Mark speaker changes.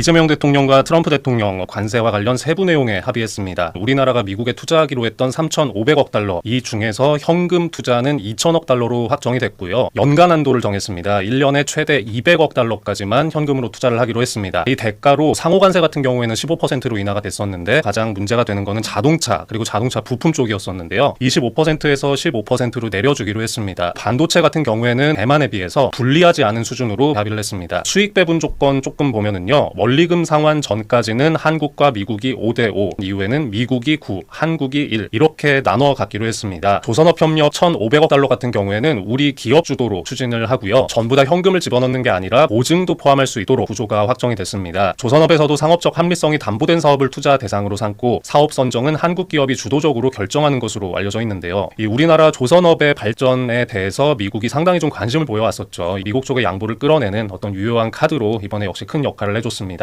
Speaker 1: 이재명 대통령과 트럼프 대통령 관세와 관련 세부 내용에 합의했습니다. 우리나라가 미국에 투자하기로 했던 3,500억 달러, 이 중에서 현금 투자는 2천억 달러로 확정이 됐고요. 연간 한도를 정했습니다. 1년에 최대 200억 달러까지만 현금으로 투자를 하기로 했습니다. 이 대가로 상호 관세 같은 경우에는 15%로 인하가 됐었는데 가장 문제가 되는 거는 자동차 그리고 자동차 부품 쪽이었었는데요. 25%에서 15%로 내려주기로 했습니다. 반도체 같은 경우에는 대만에 비해서 불리하지 않은 수준으로 합의를 했습니다. 수익 배분 조건 조금 보면은요. 원리금 상환 전까지는 한국과 미국이 5대 5, 이후에는 미국이 9, 한국이 1 이렇게 나눠 갖기로 했습니다. 조선업 협력 1,500억 달러 같은 경우에는 우리 기업 주도로 추진을 하고요. 전부 다 현금을 집어넣는 게 아니라 보증도 포함할 수 있도록 구조가 확정이 됐습니다. 조선업에서도 상업적 합리성이 담보된 사업을 투자 대상으로 삼고 사업 선정은 한국 기업이 주도적으로 결정하는 것으로 알려져 있는데요. 이 우리나라 조선업의 발전에 대해서 미국이 상당히 좀 관심을 보여왔었죠. 미국 쪽의 양보를 끌어내는 어떤 유효한 카드로 이번에 역시 큰 역할을 해줬습니다.